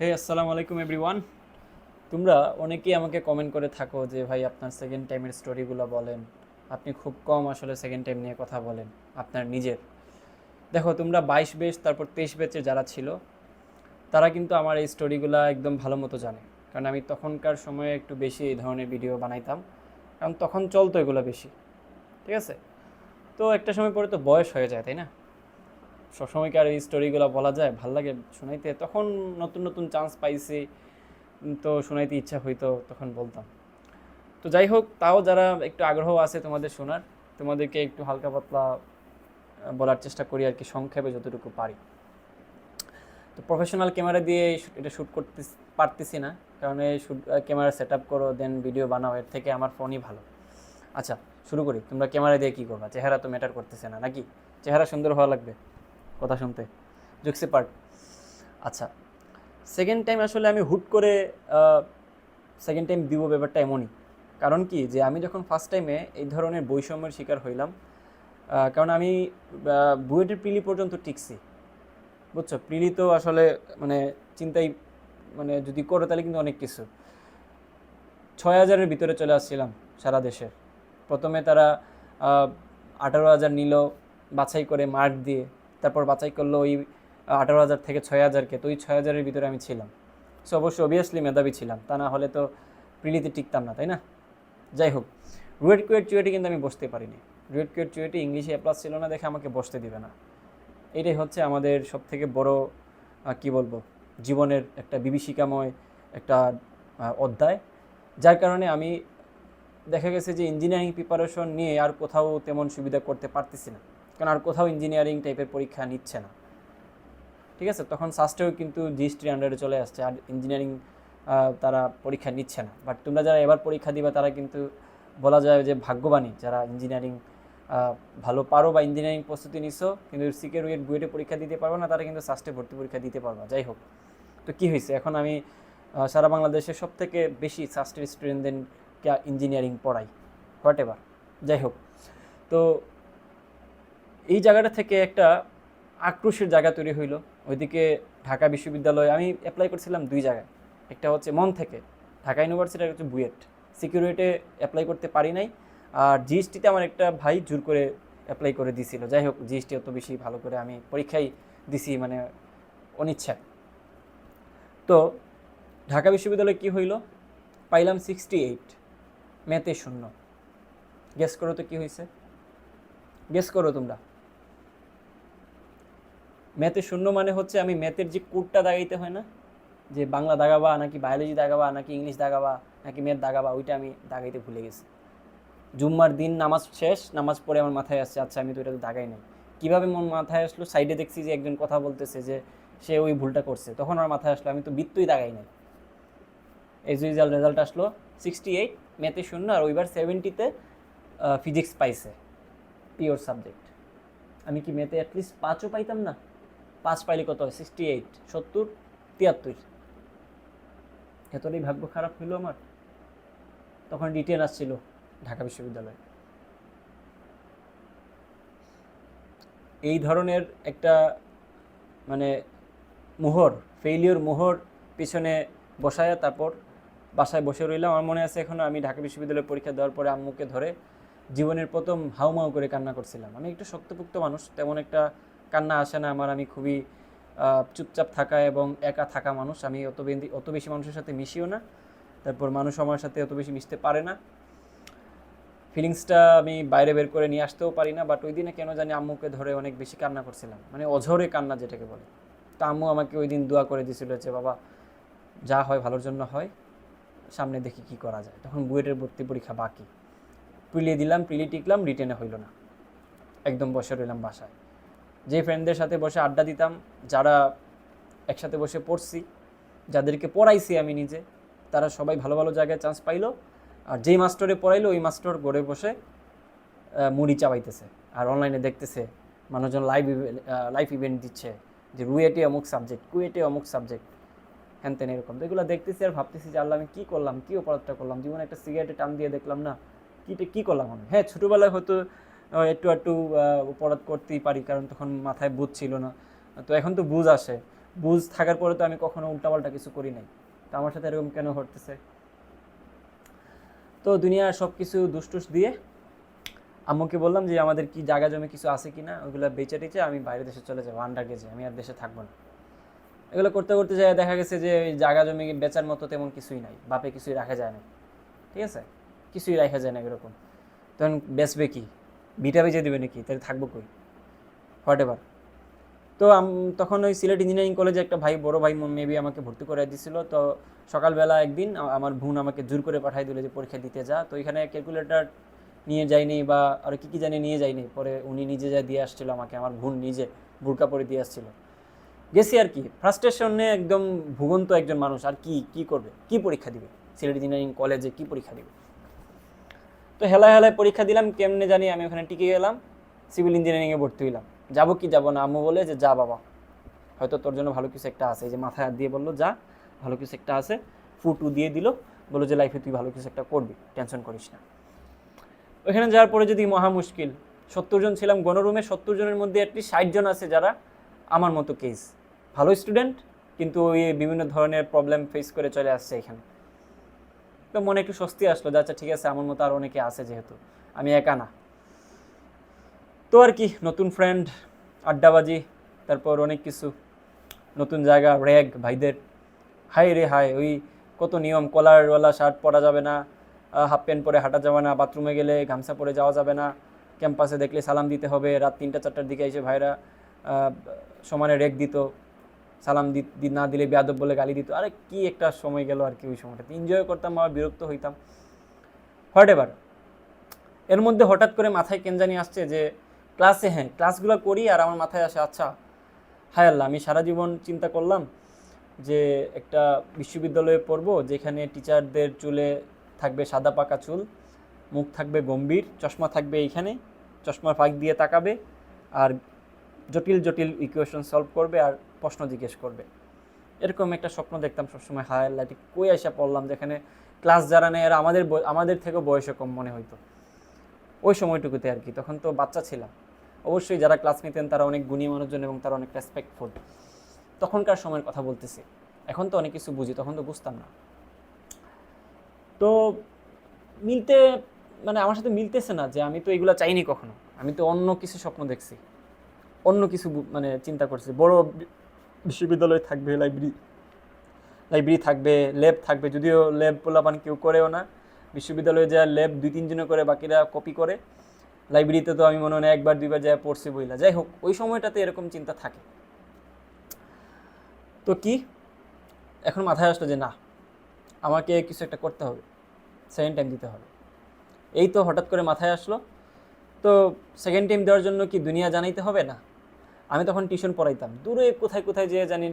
হে আসসালামু আলাইকুম এভরিওয়ান তোমরা অনেকেই আমাকে কমেন্ট করে থাকো যে, ভাই, আপনার সেকেন্ড টাইমের স্টোরিগুলো বলেন। আপনি খুব কম আসলে সেকেন্ড টাইম নিয়ে কথা বলেন, আপনার নিজের। দেখো, তোমরা বাইশ বেচ তারপর তেইশ বেচে যারা ছিল, তারা কিন্তু আমার এই স্টোরিগুলো একদম ভালো মতো জানে। কারণ আমি তখনকার সময়ে একটু বেশি এই ধরনের ভিডিও বানাইতাম। কারণ তখন চলতো এগুলো বেশি। ঠিক আছে? তো একটা সময় পরে তো বয়স হয়ে যায়, তাই না? সবসময় কি আর এই স্টোরিগুলো বলা যায়? ভালো লাগে শোনাইতে। তখন নতুন নতুন চান্স পাইছি। তো শোনাইতে ইচ্ছা হইতো, তখন বলতাম। তো যাই হোক, তাও যারা একটু আগ্রহ আছে তোমাদের শোনার, তোমাদেরকে একটু হালকা পাতলা বলার চেষ্টা করি আর কি, সংক্ষেপে যতটুকু পারি। তো প্রফেশনাল ক্যামেরা দিয়ে এটা শ্যুট করতে পারতেছি না। কারণ এই শ্যুট ক্যামেরা সেট আপ করো দেন ভিডিও বানাও, এর থেকে আমার ফোনই ভালো। আচ্ছা শুরু করি। তোমরা ক্যামেরা দিয়ে কী করবা? চেহারা তো ম্যাটার করতেছে না, নাকি? চেহারা সুন্দর হওয়া লাগবে। কথা শুনতে। জুকসি পার্ট আচ্ছা সেকেন্ড টাইম আসলে আমি হুট করে সেকেন্ড টাইম দিব ব্যাপারটা এমনই। কারণ কি? যে আমি যখন ফার্স্ট টাইমে এই ধরনের বৈষম্যের শিকার হইলাম কারণ আমি বুয়েটের প্রিলি পর্যন্ত টিকছি। বুঝছ? প্রিলি তো আসলে মানে চিন্তাই মানে যদি করো তাহলে কিন্তু অনেক কিছু। ছয় হাজারের ভিতরে চলে আসছিলাম সারা দেশে প্রথমে তারা আঠারো হাজার নিল, বাছাই করে মার্ক দিয়ে। তারপর বাছাই করল ওই আঠারো হাজার থেকে ছয় হাজারকে। তো ওই ছয় হাজারের ভিতরে আমি ছিলাম। সো অবশ্যই অবভিয়াসলি মেধাবী ছিলাম। তা না হলে তো প্রিলিতে টিকতাম না, তাই না? যাই হোক রুয়েট কুয়েট চুয়েটে কিন্তু আমি বসতে পারিনি। রুয়েট কুয়েট চুয়েটে ইংলিশে প্লাস ছিল না দেখে আমাকে বসতে দিবে না। এটাই হচ্ছে আমাদের সব থেকে বড় কি বলব, জীবনের একটা বিভীষিকাময় একটা অধ্যায়। যার কারণে আমি দেখা গেছে যে ইঞ্জিনিয়ারিং প্রিপারেশন নিয়ে আর কোথাও তেমন সুবিধা করতে পারতেছি না। কারণ আর কোথাও ইঞ্জিনিয়ারিং টাইপের পরীক্ষা নিচ্ছে না। ঠিক আছে? তখন সাস্টেও কিন্তু জিএসটির আন্ডারে চলে আসছে আর ইঞ্জিনিয়ারিং তারা পরীক্ষা নিচ্ছে না। বাট তোমরা যারা এবার পরীক্ষা দিবা, তারা কিন্তু বলা যায় যে ভাগ্যবানী যারা ইঞ্জিনিয়ারিং ভালো পারো বা ইঞ্জিনিয়ারিং প্রস্তুতি নিছো, কিন্তু সিকে রুয়েট বুয়েটে পরীক্ষা দিতে পারব না, তারা কিন্তু সাস্টে ভর্তি পরীক্ষা দিতে পারবা। যাই হোক, তো কী হয়েছে? এখন আমি সারা বাংলাদেশে সব থেকে বেশি সাস্টের স্টুডেন্টদের ইঞ্জিনিয়ারিং পড়াই। Whatever? যাই হোক, তো এই জায়গাটা থেকে একটা আক্রোশের জায়গা তৈরি হইল। ওইদিকে ঢাকা বিশ্ববিদ্যালয়ে, আমি অ্যাপ্লাই করছিলাম দুই জায়গায়। একটা হচ্ছে মন থেকে, ঢাকা ইউনিভার্সিটি আর হচ্ছে বুয়েট। সিকিউরিটি অ্যাপ্লাই করতে পারি নাই। আর জিএসটিতে আমার একটা ভাই জোর করে অ্যাপ্লাই করে দিছিল। যাই হোক জিএসটি অত বেশি ভালো করে আমি পরীক্ষাই দিছি মানে অনিচ্ছায় তো ঢাকা বিশ্ববিদ্যালয়ে কি হইল? পাইলাম সিক্সটি এইট ম্যাথে শূন্য। গেস করো তো কি হয়েছে গেস করো তোমরা। ম্যাথে শূন্য মানে হচ্ছে আমি ম্যাথের যে কোডটা দাগাইতে হয় না, যে বাংলা দাগাবা নাকি বায়োলজি দাগাবা নাকি ইংলিশ দাগাবা নাকি ম্যাথ দাগাবা, ওইটা আমি দাগাইতে ভুলে গেছি। জুম্মার দিন নামাজ শেষ, নামাজ পড়ে আমার মাথায় আসছে আচ্ছা আমি তো এটা তো দাগাই নাই। কীভাবে মন মাথায় আসলো? সাইডে দেখছি যে একজন কথা বলতেছে যে সে ওই ভুলটা করছে, তখন আমার মাথায় আসলো, আমি তো বৃত্তই দাগাই নাই। যে রেজাল্ট রেজাল্ট আসলো সিক্সটি এইট ম্যাথে শূন্য আর ওইবার সেভেন্টিতে ফিজিক্স পাইছে পিওর সাবজেক্ট আমি কি ম্যাথে অ্যাটলিস্ট পাঁচও পাইতাম না? পাঁচ পাইলে কত হয়? সিক্সটি এইট সত্তর, তিয়াত্তর। এতটাই ভাগ্য খারাপ হইল আমার। তখন রিটেন আসছিল ঢাকা বিশ্ববিদ্যালয়ে। এই ধরনের একটা মানে মোহর ফেইলিওর মোহর পিছনে বসায় তারপর বাসায় বসে রইলাম। আমার মনে আছে এখনও আমি ঢাকা বিশ্ববিদ্যালয়ে পরীক্ষা দেওয়ার পরে আম্মুকে ধরে জীবনের প্রথম হাউমাউ করে কান্না করছিলাম। আমি একটু শক্তপুক্ত মানুষ, তেমন একটা কান্না আসে না, আমার আমি খুবই চুপচাপ থাকা এবং একা থাকা মানুষ। আমি অত বেশি অত বেশি মানুষের সাথে মিশিও না। তারপর মানুষ আমার সাথে অত বেশি মিশতে পারে না। ফিলিংসটা আমি বাইরে বের করে নিয়ে আসতেও পারি না বাট ওই দিনে কেন জানি আম্মুকে ধরে অনেক বেশি কান্না করছিলাম। মানে অঝরে কান্না যেটাকে বলে। তা আম্মু আমাকে ওই দিন দোয়া করে দিয়েছিল যে, বাবা, যা হয় ভালোর জন্য হয়, সামনে দেখি কি করা যায়। তখন বুয়েটের ভর্তি পরীক্ষা বাকি। প্রিলিয়ে দিলাম প্রিলি টিকলাম, রিটেনে হইল না। একদম বসে রইলাম বাসায়। যে ফ্রেন্ডদের সাথে বসে আড্ডা দিতাম, যারা একসাথে বসে পড়ছি, যাদেরকে পড়াইছি আমি নিজে, তারা সবাই ভালো ভালো জায়গায় চান্স পাইলো। আর যেই মাস্টরে পড়াইলো, ওই মাস্টার গড়ে বসে মুড়ি চাবাইতেছে। আর অনলাইনে দেখতেছে, মানুষজন লাইভ ইভেন্ট লাইভ ইভেন্ট দিচ্ছে, যে রুয়েটে অমুক সাবজেক্ট কুয়েটে অমুক সাবজেক্ট হ্যান তেন এরকম। তো এগুলো দেখতেছি আর ভাবতেছি যে, আল্লাহ, আমি কী করলাম, কী অপরাধটা করলাম? জীবনে একটা সিগারেটে টান দিয়ে দেখলাম না, কী কী করলাম আমি? হ্যাঁ ছোটোবেলায় হয়তো একটু একটু অপরাধ করতেই পারি, কারণ তখন মাথায় বুঝ ছিল না। তো এখন তো বুঝ আসে। বুঝ থাকার পরে তো আমি কখনো উল্টাপাল্টা কিছু করি নাই। তো আমার সাথে এরকম কেন ঘটতেছে? তো দুনিয়ার সব কিছু দুষ্টুস দিয়ে আম্মুকে বললাম যে, আমাদের কি জায়গা জমি কিছু আছে কি না ওইগুলো বেচে টেচে আমি বাইরে দেশে চলে যাব আন্ডার গেছে আমি আর দেশে থাকব না। এগুলো করতে করতে যায়, দেখা গেছে যে, ওই জায়গা জমি বেচার মতো তেমন কিছুই নাই। বাপে কিছুই রাখা যায় না ঠিক আছে? কিছুই রাখা যায় না এরকম। তখন বেচবে কি? বিটা বেচে দেবে নাকি? তাহলে থাকব কই? হোয়াট এভার তো তখন ওই সিলেট ইঞ্জিনিয়ারিং কলেজে একটা ভাই, বড় ভাই মেবি আমাকে ভর্তি করে দিছিল। তো সকালবেলা একদিন আমার বোন আমাকে জোর করে পাঠাই দিল যে, পরীক্ষা দিতে যা। তো এখানে ক্যালকুলেটর নিয়ে যাইনি বা আর কি কি জানি নিয়ে যাইনি পরে উনি নিজে যা দিয়ে আসছিল আমাকে, আমার বোন নিজে বুরকা পরে দিয়ে আসছিল। গেছি আর কি। ফ্রাস্ট্রেশনে একদম ভুগন্ত একজন মানুষ। আর কি কি করবে? কি পরীক্ষা দিবে? সিলেট ইঞ্জিনিয়ারিং কলেজে কি পরীক্ষা দিবে? তো হেলায় হেলায় পরীক্ষা দিলাম, কেমনে জানি আমি ওখানে টিকে গেলাম সিভিল ইঞ্জিনিয়ারিংয়ে ভর্তি হইলাম। যাব কি যাব না, আম্মু বলে যে যা বাবা। হয়তো তোর জন্য ভালো কিছু একটা আছে যে মাথায় হাত দিয়ে বলল, যা, ভালো কিছু একটা আছে। ফুটু দিয়ে দিল, বলল যে লাইফে তুই ভালো কিছু একটা করবি টেনশন করিস না। ওইখানে যাওয়ার পরে যদি মহা মুশকিল, সত্তর জন ছিলাম গণরুমে, সত্তর জনের মধ্যে অ্যাটলিস্ট ষাট জন আছে যারা আমার মতো কেস ভালো স্টুডেন্ট কিন্তু ওই বিভিন্ন ধরনের প্রবলেম ফেস করে চলে আসছে এখানে। তো মনে একটু স্বস্তি আসলো যে আচ্ছা ঠিক আছে আমার মতো আর অনেকে আছে যেহেতু, আমি একা না। তো আর কি, নতুন ফ্রেন্ড আড্ডাবাজি, তারপর অনেক কিছু, নতুন জায়গা র্যাগ ভাইদের। হাই রে হাই ওই কত নিয়ম, কলারওয়ালা শার্ট পরা যাবে না হাফ প্যান্ট পরে হাঁটা যাবে না বাথরুমে গেলে গামছা পরে যাওয়া যাবে না ক্যাম্পাসে দেখলে সালাম দিতে হবে, রাত তিনটা, চারটার দিকে এসে ভাইরা সমানে রেক দিত। সালাম দি না দিলে বেয়াদব বলে গালি দিত। আরে কি একটা সময় গেল আর কি ওই সময়টাতে এনজয় করতাম আর বিরক্ত হইতাম। হোয়াট এভার এর মধ্যে হঠাৎ করে মাথায় কেন জানি আসছে যে ক্লাসে হ্যাঁ ক্লাসগুলো করি আর আমার মাথায় আসে আচ্ছা হায় আল্লাহ, আমি সারা জীবন চিন্তা করলাম যে একটা বিশ্ববিদ্যালয়ে পড়ব যেখানে টিচারদের চুলে থাকবে সাদা পাকা চুল, মুখ থাকবে গম্ভীর, চশমা থাকবে এইখানে, চশমার ফাঁক দিয়ে তাকাবে আর জটিল জটিল ইকুয়েশন সলভ করবে আর প্রশ্ন জিজ্ঞেস করবে। এরকম একটা স্বপ্ন দেখতাম সবসময় হায়ার আল্লাহ কই আসা পড়লাম যেখানে ক্লাস যারা নেয় এরা আমাদের আমাদের থেকেও বয়সে কম মনে হইতো। ওই সময়টুকুতে আর কি, তখন তো বাচ্চা ছিলাম। অবশ্যই যারা ক্লাস নিতেন তারা অনেক গুণী মানুষজন এবং তারা অনেক রেসপেক্টফুল তখনকার সময়ের কথা বলতেছি। এখন তো অনেক কিছু বুঝি, তখন তো বুঝতাম না। তো মিলতে মানে আমার সাথে মিলতেছে না যে আমি তো এগুলো চাইনি কখনো। আমি তো অন্য কিছু স্বপ্ন দেখছি। অন্য কিছু মানে চিন্তা করছে। বড় বিশ্ববিদ্যালয় থাকবে, লাইব্রেরি লাইব্রেরি থাকবে, ল্যাব থাকবে। যদিও ল্যাব পোলাপান কেউ করেও না। বিশ্ববিদ্যালয়ে যা ল্যাব দুই তিনজনে করে, বাকিরা কপি করে। লাইব্রেরিতে তো আমি মনে হয় একবার, দুইবার যায় পড়ছি বইলা। যাই হোক, ওই সময়টাতে এরকম চিন্তা থাকে। তো কি? এখন মাথায় আসলো যে না, আমাকে কিছু একটা করতে হবে। সেকেন্ড টাইম দিতে হবে। এই তো হঠাৎ করে মাথায় আসলো। তো সেকেন্ড টাইম দেওয়ার জন্য কি দুনিয়া জানাইতে হবে না? আমি তখন টিউশন পড়াইতাম। দূরে কোথায় কোথায় যেয়ে জানি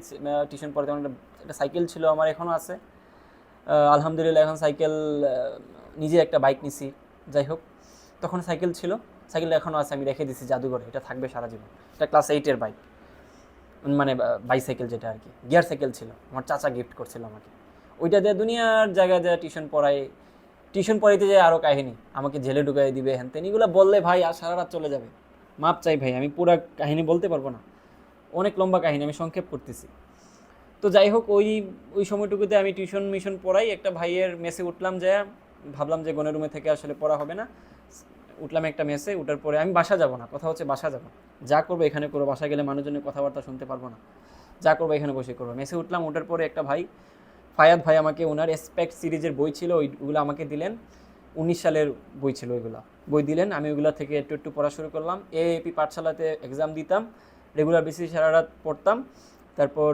টিউশন পড়াইতাম একটা একটা সাইকেল ছিল আমার এখনও আছে। আলহামদুলিল্লাহ এখন সাইকেল নিজে একটা বাইক নিছি। যাই হোক, তখন সাইকেল ছিল। সাইকেলটা এখনও আছে, আমি রেখে দিছি জাদুঘরে। এটা থাকবে সারা জীবন। এটা ক্লাস এইটের বাইক মানে বাইসাইকেল যেটা আর কি। গিয়ার সাইকেল ছিল। আমার চাচা গিফট করছিল আমাকে। ওইটা দিয়ে দুনিয়ার জায়গায় যায় টিউশন পড়াই, টিউশন পড়াইতে যায় আরও কাহিনী, আমাকে জেলে ঢুকাই দিবে হ্যান তেন এগুলো বললে ভাই আর সারা রাত চলে যাবে। মাপ চাই ভাই, আমি পুরো কাহিনী বলতে পারব না। অনেক লম্বা কাহিনী, আমি সংক্ষেপ করতেছি। তো যাই হোক, ওই ওই সময়টুকুতে আমি টিউশন মিশন পড়াই, একটা ভাইয়ের মেসে উঠলাম যে, ভাবলাম যে গনের রুমে থেকে আসলে পড়া হবে না। উঠলাম একটা মেসে উঠার পরে আমি বাসা যাব না, কথা হচ্ছে বাসা যাব। যা করব এখানে করব বাসা গেলে মানুষজনের কথাবার্তা শুনতে পারব না। যা করব এখানে বসে করব। মেসে উঠলাম, উঠার পরে একটা ভাই, ফায়াদ ভাই আমাকে ওনার এসপেক্ট সিরিজের বই ছিল, ওইগুলো আমাকে দিলেন। উনিশ সালের বই ছিল ওইগুলো। বই দিলেন, আমি ওইগুলো থেকে একটু একটু পড়া শুরু করলাম। এ এএপি পাঠশালাতে এক্সাম দিতাম রেগুলার বেসিস সারা রাত পড়তাম। তারপর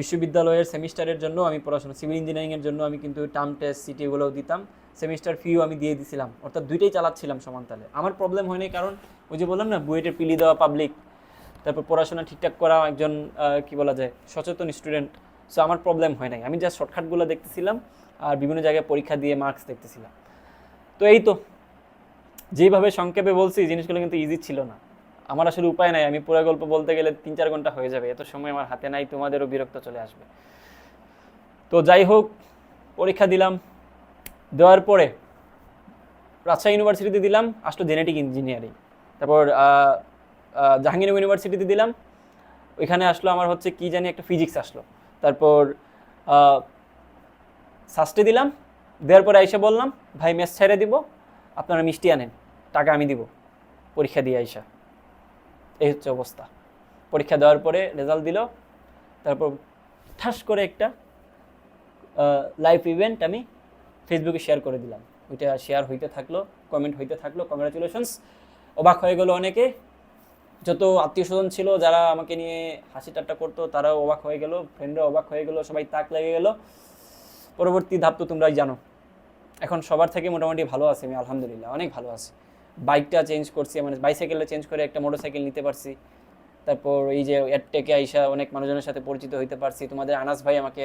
বিশ্ববিদ্যালয়ের সেমিস্টারের জন্য আমি পড়াশোনা সিভিল ইঞ্জিনিয়ারিংয়ের জন্য আমি কিন্তু টার্ম টেস্ট সিটি এগুলোও দিতাম। সেমিস্টার ফিও আমি দিয়ে দিছিলাম। অর্থাৎ দুইটাই চালাচ্ছিলাম সমানতালে আমার প্রবলেম হয়নি কারণ, ওই যে বললাম না, বুয়েটের পিলি দেওয়া পাবলিক তারপর পড়াশোনা ঠিকঠাক করা একজন কি বলা যায়, সচেতন স্টুডেন্ট সো আমার প্রবলেম হয় নাই। আমি জাস্ট শর্টকাটগুলো দেখতেছিলাম আর বিভিন্ন জায়গায় পরীক্ষা দিয়ে মার্কস দেখতেছিলাম। তো এই তো যেইভাবে সংক্ষেপে বলছি জিনিসগুলো কিন্তু ইজি ছিল না। আমার আসলে উপায় নাই আমি পুরো গল্প বলতে গেলে তিন চার ঘণ্টা হয়ে যাবে এত সময় আমার হাতে নাই তোমাদেরও বিরক্ত চলে আসবে। তো যাই হোক পরীক্ষা দিলাম দেওয়ার পরে রাজশাহী ইউনিভার্সিটিতে দিলাম আসলো জেনেটিক ইঞ্জিনিয়ারিং তারপর আহ, আহ, জাহাঙ্গীর ইউনিভার্সিটিতে দিলাম ওইখানে আসলো আমার হচ্ছে কি জানি একটা ফিজিক্স আসলো। তারপর সাস্টে দিলাম দেওয়ার পরে আইসা বললাম, ভাই, মেস ছেড়ে দিব, আপনারা মিষ্টি আনেন, টাকা আমি দিব। পরীক্ষা দিয়ে আইসা। এই হচ্ছে অবস্থা। পরীক্ষা দেওয়ার পরে রেজাল্ট দিল। তারপর ঠাস করে একটা লাইভ ইভেন্ট আমি ফেসবুকে শেয়ার করে দিলাম। ওইটা শেয়ার হইতে থাকল কমেন্ট হইতে থাকল। কংগ্রাচুলেশনস অবাক হয়ে গেলো অনেকে। যত আত্মীয় স্বজন ছিল, যারা আমাকে নিয়ে হাসি ঠাট্টা করতো, তারাও অবাক হয়ে গেল। ফ্রেন্ডরা অবাক হয়ে গেল, সবাই তাক লেগে গেল। পরবর্তী ধাপ তো তোমরাই জানো। এখন সবার থেকে মোটামুটি ভালো আছি আমি, আলহামদুলিল্লাহ, অনেক ভালো আছি। বাইকটা চেঞ্জ করছি মানে বাইসাইকেলটা চেঞ্জ করে একটা মোটরসাইকেল নিতে পারছি। তারপর এই যে এয়ারটেকে আইসা অনেক মানুষজনের সাথে পরিচিত হইতে পারছি। তোমাদের আনাস ভাই আমাকে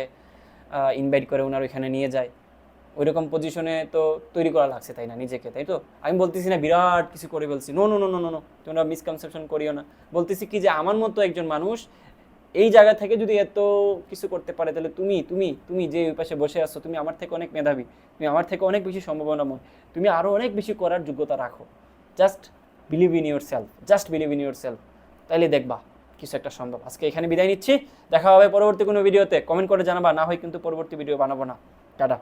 ইনভাইট করে ওনার ওইখানে নিয়ে যায়। ওইরকম পজিশনে তো তৈরি করা লাগছে, তাই না, নিজেকে, তাই তো? আমি বলতেছি না বিরাট কিছু করে বলছি no no no no no তোমরা মিসকনসেপশন করিও না। বলতেছি কি যে আমার মতো একজন মানুষ এই জায়গা থেকে যদি এত কিছু করতে পারে, তাহলে তুমি তুমি তুমি যে ওই পাশে বসে আছো, তুমি আমার থেকে অনেক মেধাবী, তুমি আমার থেকে অনেক বেশি সম্ভাবনাময়, তুমি আরও অনেক বেশি করার যোগ্যতা রাখো। Just believe in yourself just believe in yourself তাইলে দেখবা, কিছু একটা সম্ভব। আজকে এখানে বিদায় নিচ্ছি, দেখা হবে পরবর্তী কোনো ভিডিওতে। কমেন্ট করে জানাবা, না হয় কিন্তু পরবর্তী ভিডিও বানাবো না। টাটা।